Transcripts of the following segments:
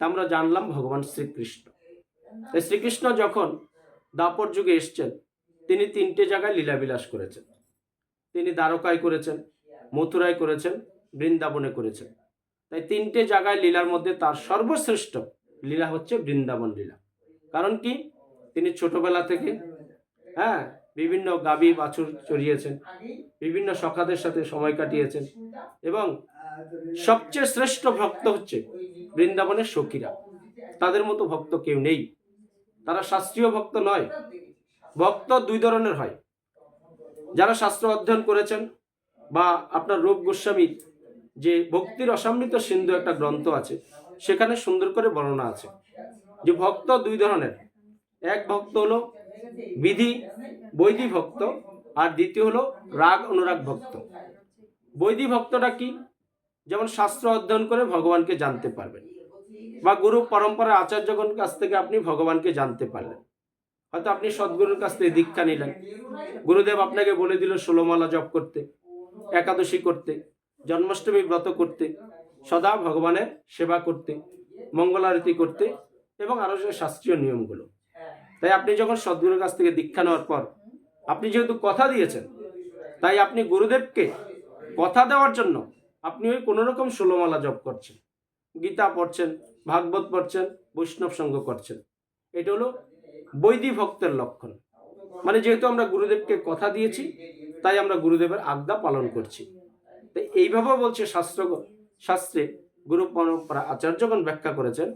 তা আমরা জানলাম ভগবান শ্রীকৃষ্ণ। শ্রীকৃষ্ণ যখন দাপর যুগে এসছেন, তিনি তিনটে জায়গায় লীলাবিলাস করেছেন। তিনি দ্বারকায় করেছেন, মথুরায় করেছেন, বৃন্দাবনে করেছেন। তাই তিনটে জায়গায় লীলার মধ্যে তার সর্বশ্রেষ্ঠ লীলা হচ্ছে বৃন্দাবন লীলা। কারণ কি? তিনি ছোটবেলা থেকে হ্যাঁ বিভিন্ন গাবি বাছুর চড়িয়েছেন, বিভিন্ন সখাদের সাথে সময় কাটিয়েছেন এবং সবচেয়ে শ্রেষ্ঠ ভক্ত হচ্ছে বৃন্দাবনের সখীরা। তাদের মতো ভক্ত কেউ নেই। তারা শাস্ত্রীয় ভক্ত নয়। ভক্ত দুই ধরনের হয়। যারা শাস্ত্র অধ্যয়ন করেছেন বা আপনার রূপ গোস্বামীর যে ভক্তির অসামৃত সিন্ধু একটা গ্রন্থ আছে, সেখানে সুন্দর করে বর্ণনা আছে যে ভক্ত দুই ধরনের। এক ভক্ত হলো বিধি বৈধি ভক্ত, আর দ্বিতীয় হলো রাগ অনুরাগ ভক্ত। বৈধি ভক্তটা কি? যেমন শাস্ত্র অধ্যয়ন করে ভগবানকে জানতে পারবেন। বা গুরু পরম্পরা আচার্যগণ কাছ থেকে আপনি ভগবানকে জানতে পারলেন। হয়তো আপনি সদ্গুরুর কাছ থেকে দীক্ষা নিলেন। গুরুদেব আপনাকে বলে দিল, ষোলোমালা জপ করতে, একাদশী করতে, জন্মাষ্টমী ব্রত করতে, সদা ভগবানের সেবা করতে, মঙ্গলারতি করতে এবং আরও যে শাস্ত্রীয় নিয়মগুলো। তাই আপনি যখন সদ্গুরুর কাছ থেকে দীক্ষা নেওয়ার পর আপনি যেহেতু কথা দিয়েছেন, তাই আপনি গুরুদেবকে কথা দেওয়ার জন্য আপনি ওই কোনো রকম ষোলোমালা জপ করছেন, গীতা পড়ছেন, ভাগবত পড়ছেন, বৈষ্ণব সঙ্গ করছেন। এটা হলো বৈদিক ভক্তের লক্ষণ। মানে যেহেতু আমরা গুরুদেবকে কথা দিয়েছি, তাই আমরা গুরুদেবের আজ্ঞা পালন করছি। তো এইভাবে বলছে শাস্ত্র, শাস্ত্রে গুরু পরম্পরা আচার্যগণ ব্যাখ্যা করেছেন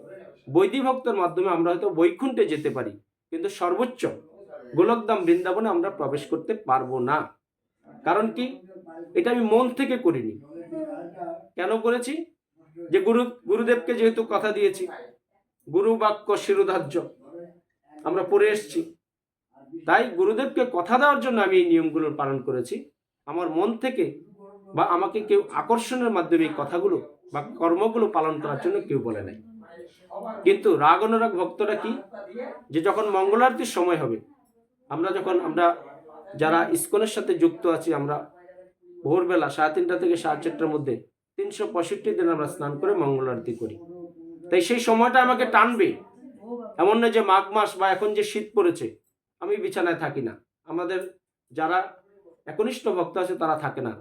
বৈদিক ভক্তের মাধ্যমে আমরা হয়তো বৈকুণ্ঠে যেতে পারি, কিন্তু সর্বোচ্চ গোলকদাম বৃন্দাবনে আমরা প্রবেশ করতে পারব না। কারণ কি? এটা আমি মন থেকে করিনি। কেন করেছি? যে গুরু, গুরুদেবকে যেহেতু কথা দিয়েছি। গুরু বাক্য শিরোধার্য। আমরা পড়ে এসছি। তাই গুরুদেবকে কথা দেওয়ার জন্য আমি এই নিয়মগুলো পালন করেছি। আমার মন থেকে বা আমাকে কেউ আকর্ষণের মাধ্যমে এই কথাগুলো বা কর্মগুলো পালন করার জন্য কেউ বলে নাই। কিন্তু রাগ অনুরাগ ভক্তরা কি? যে যখন মঙ্গলারতির সময় হবে, আমরা যখন আমরা যারা ইস্কনের সাথে যুক্ত আছি, আমরা ভোরবেলা সাড়ে তিনটা থেকে সাড়ে চারটার মধ্যে তিনশো পঁয়ষট্টি দিন আমরা স্নান করে মঙ্গল আরতি করি। তাই সেই সময়টা আমাকে টানবে। এমন নয় যে মাঘ মাস বা এখন যে শীত পড়েছে, আমি বিছানায় থাকি না। আমাদের যারা একনিষ্ঠ ভক্ত আছে তারা থাকে না।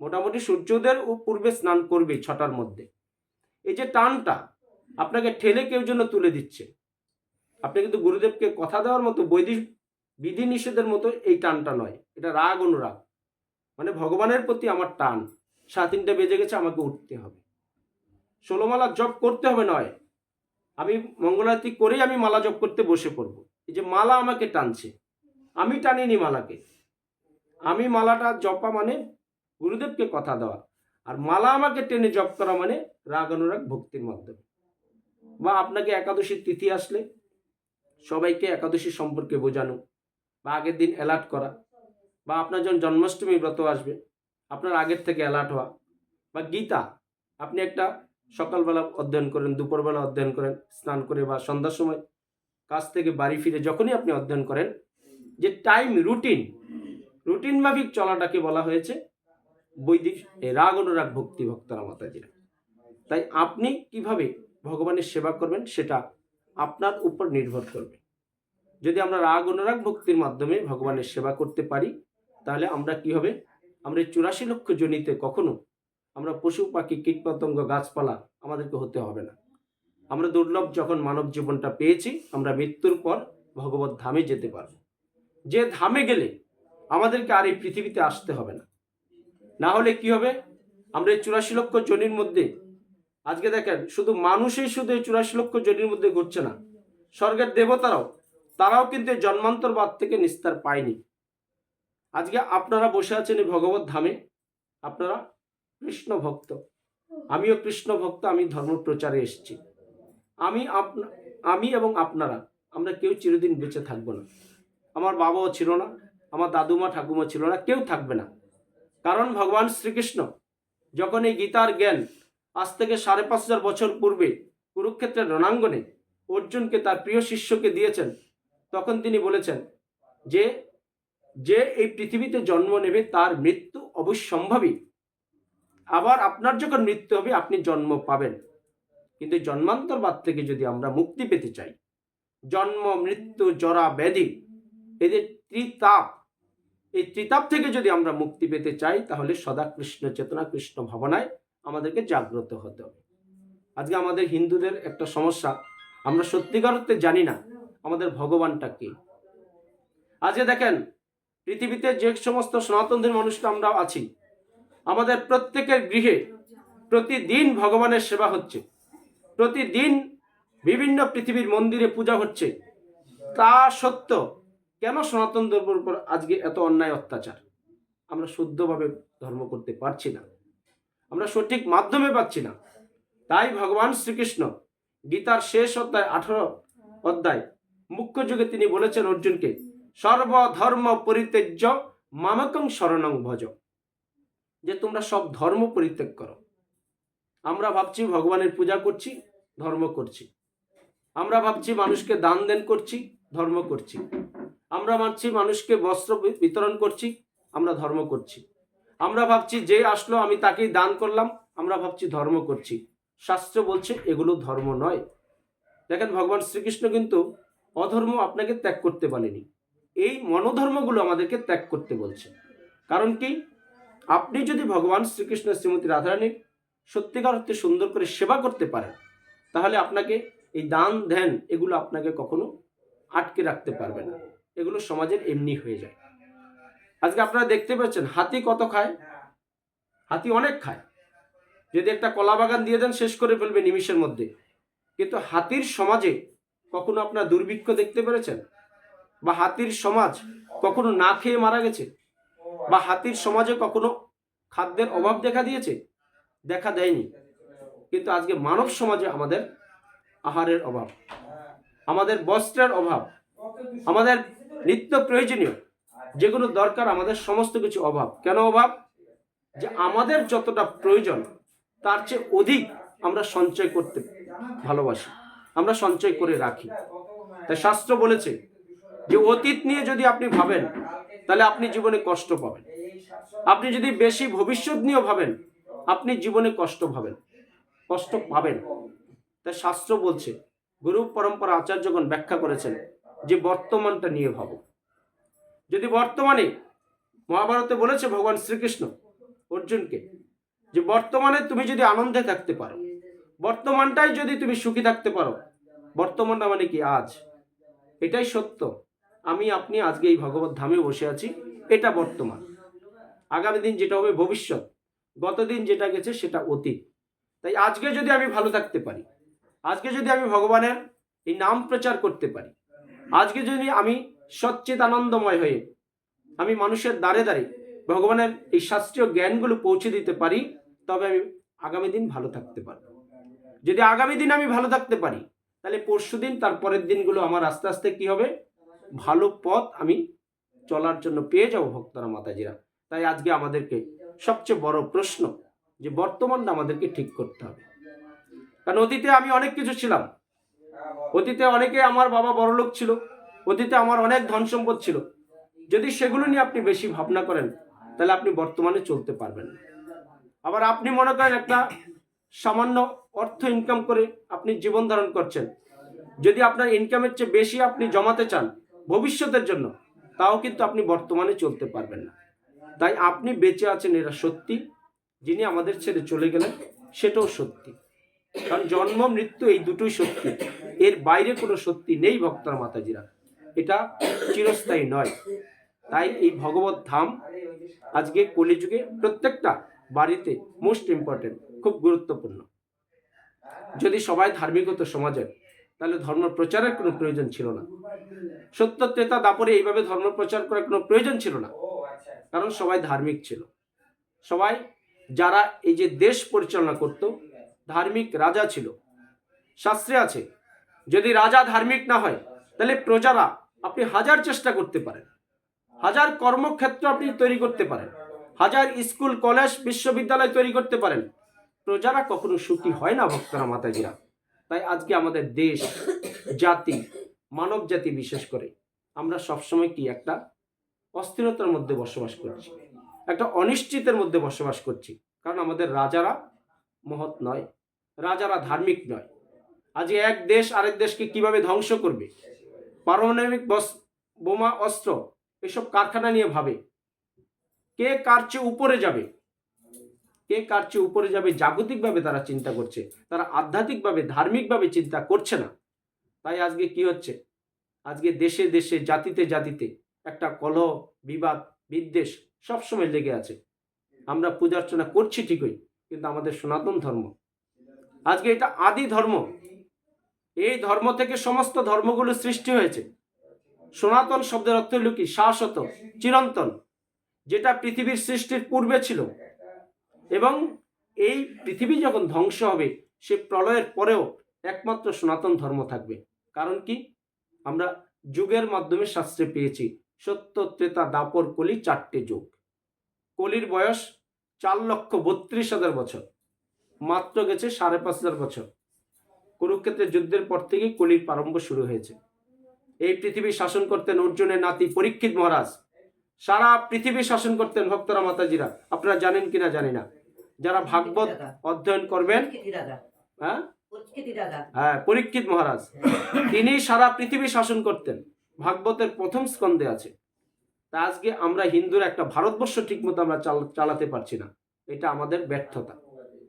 মোটামুটি সূর্যোদয়ের ও পূর্বে স্নান করবে ছটার মধ্যে। এই যে টানটা আপনাকে ঠেলে কেউ জন্য তুলে দিচ্ছে। আপনি কিন্তু গুরুদেবকে কথা দেওয়ার মতো বৈদিক বিধি নিষেধের মতো এই টানটা নয়। এটা রাগ অনুরাগ। মানে ভগবানের প্রতি আমার টান। সাড়ে তিনটে বেজে গেছে, আমাকে উঠতে হবে। ষোলোমালা জপ করতে হবে নয়। আমি মঙ্গলারতি করেই আমি মালা জপ করতে বসে পড়ব। এই যে মালা আমাকে টানছে, আমি টানিনি মালাকে। আমি মালাটা জপা মানে গুরুদেবকে কথা দেওয়া। আর মালা আমাকে টেনে জপ করা মানে রাগ অনুরাগ ভক্তির মাধ্যমে। বা আপনাকে একাদশীর তিথি আসলে সবাইকে একাদশী সম্পর্কে বোঝানো বা আগের দিন অ্যালার্ট করা। বা আপনার যখন জন্মাষ্টমী ব্রত আসবে, আপনার আগের থেকে অ্যালার্ট হওয়া বা গীতা, আপনি একটা সকালবেলা অধ্যয়ন করেন, দুপুরবেলা অধ্যয়ন করেন, স্নান করে বা সন্ধ্যার সময় কাজ থেকে বাড়ি ফিরে যখনই আপনি অধ্যয়ন করেন, যে টাইম রুটিন রুটিন মাফিক চলাটাকে বলা হয়েছে বৈদিক রাগ অনুরাগ ভক্তি ভক্তরা মাতাজিরা। তাই আপনি কীভাবে ভগবানের সেবা করবেন সেটা আপনার উপর নির্ভর করবে। যদি আমরা রাগ অনুরাগ ভক্তির মাধ্যমে ভগবানের সেবা করতে পারি তাহলে আমরা কি হবে? আমরা চুরাশি লক্ষ জনিতে কখনো আমরা পশু, পাখি, কীটপতঙ্গ, গাছপালা আমাদেরকে হতে হবে না। আমরা দুর্লভ যখন মানব জীবনটা পেয়েছি, আমরা মৃত্যুর পর ভগবত ধামে যেতে পারব। যে ধামে গেলে আমাদেরকে আর এই পৃথিবীতে আসতে হবে না। না হলে কি হবে? আমরা এই চুরাশি লক্ষ জনির মধ্যে, আজকে দেখেন, শুধু মানুষই শুধু এই চুরাশি লক্ষ জনির মধ্যে ঘুরছে না। স্বর্গের দেবতারাও, তারাও কিন্তু জন্মান্তরবাদ থেকে নিস্তার পায়নি। আজকে আপনারা বসে আছেন এই ভগবত ধামে। আপনারা কৃষ্ণ ভক্ত। আমিও কৃষ্ণ ভক্ত, আমি ধর্ম প্রচারে এসেছি। আমি আমি এবং আপনারা, আমরা কেউ চিরদিন বেঁচে থাকব না। আমার বাবাও ছিল না, আমার দাদুমা, ঠাকুমা ছিল না, কেউ থাকবে না। কারণ ভগবান শ্রীকৃষ্ণ যখন এই গীতার জ্ঞান আজ থেকে সাড়ে পাঁচ হাজার বছর পূর্বে কুরুক্ষেত্রের রণাঙ্গনে অর্জুনকে তার প্রিয় শিষ্যকে দিয়েছেন, তখন তিনি বলেছেন যে যে এই পৃথিবীতে জন্ম নেবে তার মৃত্যু অবশ্যম্ভাবী। আবার আপনার যখন মৃত্যু হবে, আপনি জন্ম পাবেন। কিন্তু জন্মান্তরবাদ থেকে যদি আমরা মুক্তি পেতে চাই, জন্ম, মৃত্যু, জরা, ব্যাধি, এদের ত্রিতাপ, এই ত্রিতাপ থেকে যদি আমরা মুক্তি পেতে চাই, তাহলে সদা কৃষ্ণ চেতনা, কৃষ্ণ ভাবনায় আমাদেরকে জাগ্রত হতে হবে। আজকে আমাদের হিন্দুদের একটা সমস্যা, আমরা সত্যিকার জানি না আমাদের ভগবানটা কে। আজকে দেখেন পৃথিবীতে যে সমস্ত সনাতনদের মানুষরা আমরা আছি, আমাদের প্রত্যেকের গৃহে প্রতিদিন ভগবানের সেবা হচ্ছে, প্রতিদিন বিভিন্ন পৃথিবীর মন্দিরে পূজা হচ্ছে। তা সত্য কেন সনাতন ধর্মের উপর আজকে এত অন্যায় অত্যাচার? আমরা শুদ্ধভাবে ধর্ম করতে পারছি না। আমরা সঠিক মাধ্যমে পাচ্ছি না। তাই ভগবান শ্রীকৃষ্ণ গীতার শেষ অধ্যায় আঠারো অধ্যায় মুখ্য যুগে তিনি বলেছেন অর্জুনকে সর্বধর্ম পরিত্যাজ্য মামাকং শরণং ভজ। যে তোমরা সব ধর্ম পরিত্যাগ করো। আমরা ভাবছি ভগবানের পূজা করছি, ধর্ম করছি। আমরা ভাবছি মানুষকে দান দেন করছি, ধর্ম করছি। আমরা ভাবছি মানুষকে বস্ত্র বিতরণ করছি, আমরা ধর্ম করছি। আমরা ভাবছি যে আসলো আমি তাকেই দান করলাম, আমরা ভাবছি ধর্ম করছি। শাস্ত্র বলছে এগুলো ধর্ম নয়। দেখেন ভগবান শ্রীকৃষ্ণ কিন্তু অধর্ম আপনাকে ত্যাগ করতে বলেনি। এই মনোধর্মগুলো আমাদেরকে ত্যাগ করতে বলছে। কারণ কি? আপনি যদি ভগবান শ্রীকৃষ্ণ শ্রীমতী রাধারানীর সত্যিকার অর্থে সুন্দর করে সেবা করতে পারেন, তাহলে আপনাকে এই দান, ধ্যান এগুলো আপনাকে কখনো আটকে রাখতে পারবে না। এগুলো সমাজের এমনি হয়ে যায়। আজকে আপনারা দেখতে পাচ্ছেন হাতি কত খায়? হাতি অনেক খায়। যদি একটা কলা বাগান দিয়ে দেন, শেষ করে ফেলবে নিমিষের মধ্যে। কিন্তু হাতির সমাজে কখনো আপনার দুর্ভিক্ষ দেখতে পেরেছেন? বা হাতির সমাজ কখনো না খেয়ে মারা গেছে? বা হাতির সমাজে কখনো খাদ্যের অভাব দেখা দিয়েছে? দেখা দেয়নি। কিন্তু আজকে মানব সমাজে আমাদের আহারের অভাব, আমাদের বস্ত্রের অভাব, আমাদের নিত্য প্রয়োজনীয় যেগুলো দরকার, আমাদের সমস্ত কিছু অভাব। কেন অভাব? যে আমাদের যতটা প্রয়োজন, তার চেয়ে অধিক আমরা সঞ্চয় করতে ভালোবাসি, আমরা সঞ্চয় করে রাখি। তাই শাস্ত্র বলেছে যে অতীত নিয়ে যদি আপনি ভাবেন, তাহলে আপনি জীবনে কষ্ট পাবেন। আপনি যদি বেশি ভবিষ্যৎ নিয়ে ভাবেন, আপনি জীবনে কষ্ট পাবেন। কষ্ট পাবেন। তাই শাস্ত্র বলছে, গুরু পরম্পরা আচার্যগণ ব্যাখ্যা করেছেন যে বর্তমানটা নিয়ে ভাবো। যদি বর্তমানে, মহাভারতে বলেছে ভগবান শ্রীকৃষ্ণ অর্জুনকে যে বর্তমানে তুমি যদি আনন্দে থাকতে পারো, বর্তমানটাই যদি তুমি সুখী থাকতে পারো, বর্তমানটা মানে কি আজ? এটাই সত্য। আমি, আপনি আজকে এই ভগবত ধামে বসে আছি। এটা বর্তমান। আগামী দিন যেটা হবে ভবিষ্যৎ। গতদিন যেটা গেছে সেটা অতীত। তাই আজকে যদি আমি ভালো থাকতে পারি, আজকে যদি আমি ভগবানের এই নাম প্রচার করতে পারি, আজকে যদি আমি সচ্চিত আনন্দময় হয়ে আমি মানুষের দ্বারে দ্বারে ভগবানের এই শাস্ত্রীয় জ্ঞানগুলো পৌঁছে দিতে পারি, তবে আমি আগামী দিন ভালো থাকতে পারব। যদি আগামী দিন আমি ভালো থাকতে পারি, তাহলে পরশু দিন তার পরের দিনগুলো আমার আস্তে আস্তে কি হবে? ভালো পথ আমি চলার জন্য পেয়ে যাব ভক্তরা মাতাজিরা। তাই আজকে আমাদেরকে সবচেয়ে বড় প্রশ্ন যে বর্তমানটা আমাদেরকে ঠিক করতে হবে। কারণ অতীতে আমি অনেক কিছু ছিলাম। অতীতে অনেকে আমার বাবা বড়লোক ছিল। অতীতে আমার অনেক ধন সম্পদ ছিল। যদি সেগুলো নিয়ে আপনি বেশি ভাবনা করেন, তাহলে আপনি বর্তমানে চলতে পারবেন না। আবার আপনি মনে করেন একটা সামান্য অর্থ ইনকাম করে আপনি জীবন ধারণ করছেন। যদি আপনার ইনকামের চেয়ে বেশি আপনি জমাতে চান ভবিষ্যতের জন্য, তাও কিন্তু আপনি বর্তমানে চলতে পারবেন না। তাই আপনি বেঁচে আছেন এরা সত্যি, যিনি আমাদের ছেড়ে চলে গেলেন সেটাও সত্যি। কারণ জন্ম, মৃত্যু এই দুটোই সত্যি। এর বাইরে কোনো সত্যি নেই ভক্তরা মাতাজিরা। এটা চিরস্থায়ী নয়। তাই এই ভগবত ধাম আজকে কলিযুগে প্রত্যেকটা বাড়িতে মোস্ট ইম্পর্টেন্ট খুব গুরুত্বপূর্ণ। যদি সবাই ধার্মিক হতো সমাজের তাহলে ধর্ম প্রচারের কোনো প্রয়োজন ছিল না। সত্য ত্রেতা দাপরে এইভাবে ধর্ম প্রচার করার কোনো প্রয়োজন ছিল না। কারণ সবাই ধার্মিক ছিল। সবাই যারা এই যে দেশ পরিচালনা করত ধার্মিক রাজা ছিল। শাস্ত্রে আছে যদি রাজা ধার্মিক না হয় তাহলে প্রজারা আপনি হাজার চেষ্টা করতে পারেন। হাজার কর্মক্ষেত্র আপনি তৈরি করতে পারেন। হাজার স্কুল কলেজ বিশ্ববিদ্যালয় তৈরি করতে পারেন। প্রজারা কখনো সুখী হয় না ভক্তরা মাতাজিরা। তাই আজকে আমাদের দেশ, জাতি মানব জাতি বিশেষ করে আমরা সবসময় কি একটা অস্থিরতার মধ্যে বসবাস করছি। একটা অনিশ্চিতের মধ্যে বসবাস করছি। কারণ আমাদের রাজারা মহৎ নয়, রাজারা ধার্মিক নয়। আজকে এক দেশ আরেক দেশকে কীভাবে ধ্বংস করবে? পারমাণবিক বোমা, অস্ত্র, এসব কারখানা নিয়ে ভাবে। কে কার চেয়ে উপরে যাবে? কে কার চেয়ে উপরে যাবে, জাগতিকভাবে তারা চিন্তা করছে। তারা আধ্যাত্মিকভাবে, ধার্মিকভাবে চিন্তা করছে না। তাই আজকে কি হচ্ছে? আজকে দেশে দেশে, জাতিতে জাতিতে একটা কলহ, বিবাদ, বিদ্বেষ সবসময় লেগে আছে। আমরা পূজার্চনা করছি ঠিকই, কিন্তু আমাদের সনাতন ধর্ম। আজকে এটা আদি ধর্ম। এই ধর্ম থেকে সমস্ত ধর্মগুলো সৃষ্টি হয়েছে। সনাতন শব্দের অর্থ হল কি? শাশ্বত, চিরন্তন। যেটা পৃথিবীর সৃষ্টির পূর্বে ছিল। এবং এই পৃথিবী যখন ধ্বংস হবে, সে প্রলয়ের পরেও একমাত্র সনাতন ধর্ম থাকবে। কারণ কি? আমরা যুগের মাধ্যমে শাস্ত্রে পেয়েছি, সত্য, ত্রেতা, দাপর, কলি চারটে যুগ। কলির বয়স চার লক্ষ বত্রিশ হাজার বছর, মাত্র গেছে সাড়ে পাঁচ হাজার বছর। কুরুক্ষেত্রের যুদ্ধের পর থেকেই কলির প্রারম্ভ শুরু হয়েছে। এই পৃথিবী শাসন করতেন অর্জুনের নাতি পরীক্ষিত মহারাজ। সারা পৃথিবী শাসন করতেন ভক্তরা মাতাজিরা। আপনারা জানেন কিনা জানি না। যারা ভাগবত অধ্যয়ন করবেন হ্যাঁ? হ্যাঁ পরীক্ষিত মহারাজ, তিনি সারা পৃথিবী শাসন করতেন। ভাগবতের প্রথম স্কন্ধে আছে। তা আজকে আমরা হিন্দুরা একটা ভারতবর্ষ ঠিকমতো আমরা চাল- চালাতে পারছি না। এটা আমাদের ব্যর্থতা।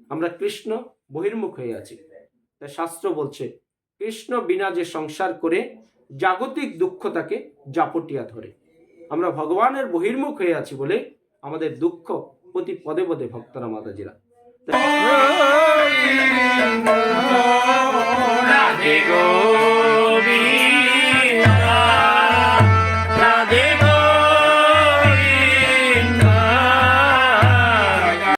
আমরা কৃষ্ণ বহির্মুখ হয়ে আছি। তাই শাস্ত্র বলছে, কৃষ্ণ বিনা যে সংসার করে, জাগতিক দুঃখ তাকে জাপটিয়া ধরে। আমরা ভগবানের বহির্মুখ হয়ে আছি বলে আমাদের দুঃখ প্রতি পদে পদে ভক্তরা মাতাজিরা।